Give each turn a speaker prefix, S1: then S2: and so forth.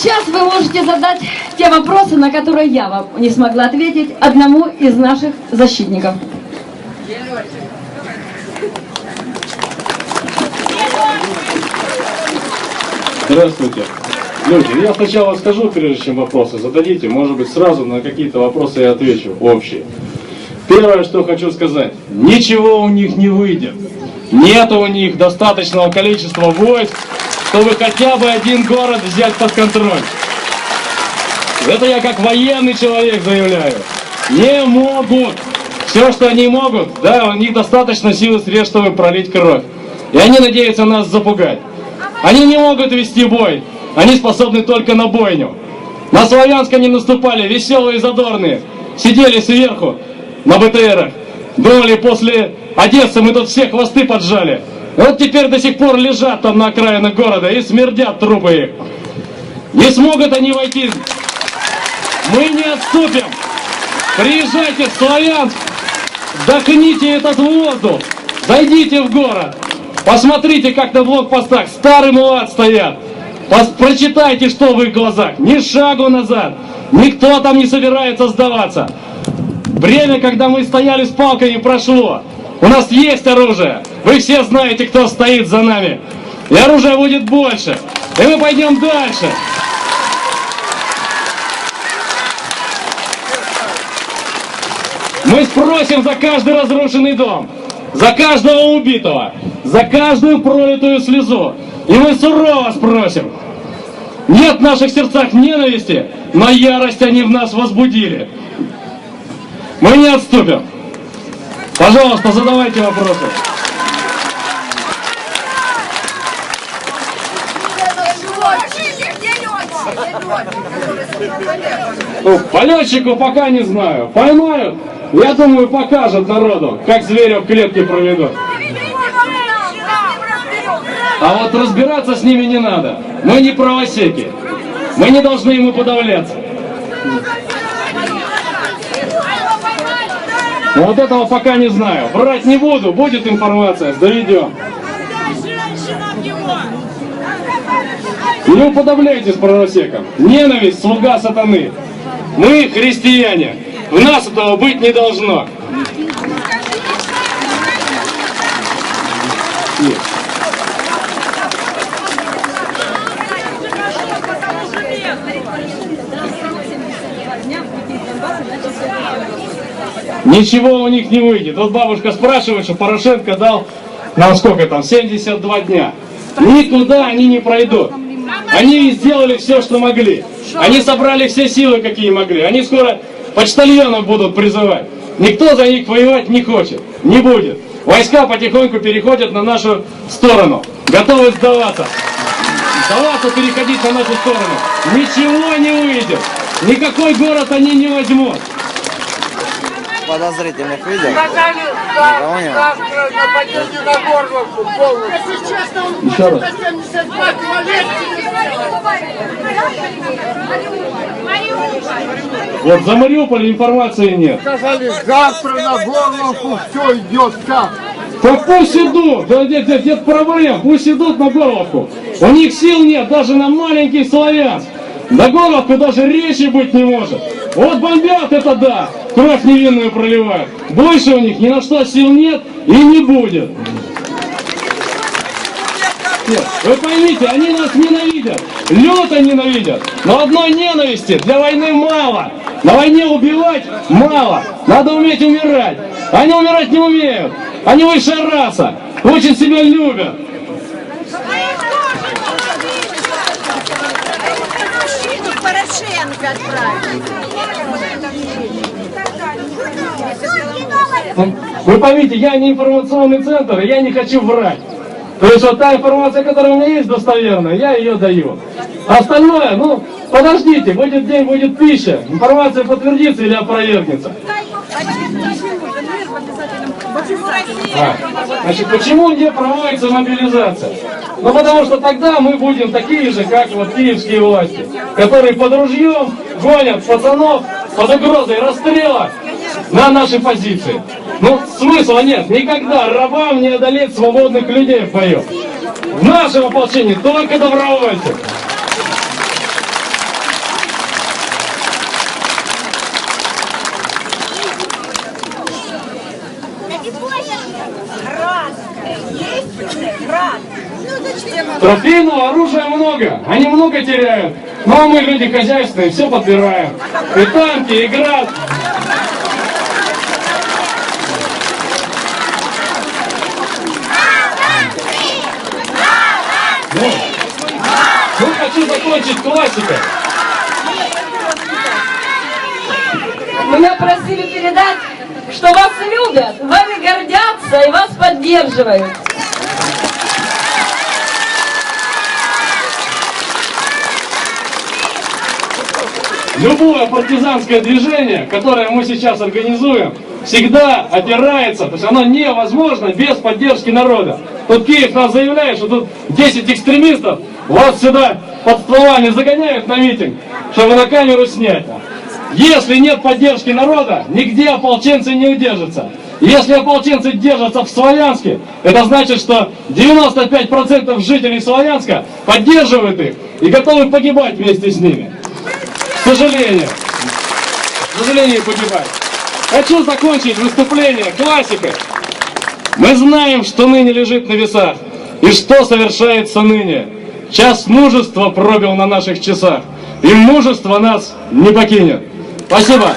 S1: сейчас вы можете задать те вопросы, на которые я вам не смогла ответить одному из наших защитников.
S2: Здравствуйте. Люди, я сначала скажу, прежде чем вопросы зададите, может быть сразу на какие-то вопросы я отвечу общие. Первое, что хочу сказать, ничего у них не выйдет. Нет у них достаточного количества войск, чтобы хотя бы один город взять под контроль. Это я как военный человек заявляю. Не могут. Все, что они могут, да, у них достаточно силы и средств, чтобы пролить кровь. И они надеются нас запугать. Они не могут вести бой. Они способны только на бойню. На Славянск они наступали, веселые и задорные. Сидели сверху на БТРах. Думали, после Одессы мы тут все хвосты поджали. Вот теперь до сих пор лежат там на окраинах города и смердят трупы их. Не смогут они войти. Мы не отступим. Приезжайте в Славянск, вдохните этот воздух, зайдите в город, посмотрите, как на блокпостах старый млад стоят. Пос- прочитайте, что в их глазах. Ни шагу назад. Никто там не собирается сдаваться. Время, когда мы стояли с палками, прошло. У нас есть оружие. Вы все знаете, кто стоит за нами. И оружия будет больше. И мы пойдем дальше. Мы спросим за каждый разрушенный дом, за каждого убитого, за каждую пролитую слезу. И мы сурово спросим. Нет в наших сердцах ненависти, но ярость они в нас возбудили. Мы не отступим. Пожалуйста, задавайте вопросы. Ну, по летчику пока не знаю. Поймают, я думаю, покажут народу, как зверя в клетке проведут. А вот разбираться с ними не надо. Мы не правосеки. Мы не должны ему подавляться. Вот этого пока не знаю. Врать не буду. Будет информация, доведем. Не уподобляйтесь правосекам. Ненависть, слуга сатаны. Мы христиане. В нас этого быть не должно. Нет. Ничего у них не выйдет. Вот бабушка спрашивает, что Порошенко дал нам сколько там, 72 дня. Никуда они не пройдут. Они сделали все, что могли. Они собрали все силы, какие могли. Они скоро почтальонов будут призывать. Никто за них воевать не хочет. Не будет. Войска потихоньку переходят на нашу сторону. Готовы сдаваться. Сдаваться, переходить на нашу сторону. Ничего не выйдет. Никакой город они не возьмут.
S3: Подозрительных видел?
S4: Сказали,
S3: Никого не было?
S4: завтра нападение на Горловку полностью. Если честно, он
S2: Еще раз.
S4: 172 человека.
S2: Вот за Мариуполь информации нет.
S4: Сказали, завтра на Горловку все идет как?
S2: Так пусть идут, да нет, нет, нет проблем, пусть идут на Горловку. У них сил нет даже на маленький Славянск. На Горловку даже речи быть не может. Вот бомбят это да, кровь невинную проливают. Больше у них ни на что сил нет и не будет. Нет, Вы поймите, они нас ненавидят, люто ненавидят. Но одной ненависти для войны мало. На войне убивать мало. Надо уметь умирать. Они умирать не умеют. Они высшая раса. Очень себя любят. Вы поймите, я не информационный центр, я не хочу врать. То есть вот та информация, которая у меня есть достоверная, я ее даю. А остальное, ну, подождите, будет день, будет пища. Информация подтвердится или опровергнется. А, Значит, почему не проводится мобилизация? Ну, потому что тогда мы будем такие же, как вот киевские власти, которые под ружьем гонят пацанов под угрозой расстрела на наши позиции. Ну, смысла нет. Никогда рабам не одолеть свободных людей в бою. В нашем ополчении только добровольцы. Трофейного оружия много, они много теряют. Ну а мы люди хозяйственные, все подбираем. И танки, и град. Ну, хочу закончить классикой.
S1: Меня просили передать, что вас любят, вами гордятся и вас поддерживают.
S2: Любое партизанское движение, которое мы сейчас организуем, всегда опирается, то есть оно невозможно без поддержки народа. Тут Киев нас заявляет, что тут 10 экстремистов вас сюда под стволами загоняют на митинг, чтобы на камеру снять. Если нет поддержки народа, нигде ополченцы не удержатся. Если ополченцы держатся в Славянске, это значит, что 95% жителей Славянска поддерживают их и готовы погибать вместе с ними. К сожалению. К сожалению, погибать. Хочу закончить выступление классикой. Мы знаем, что ныне лежит на весах, и что совершается ныне. Час мужества пробил на наших часах, и мужество нас не покинет. Спасибо.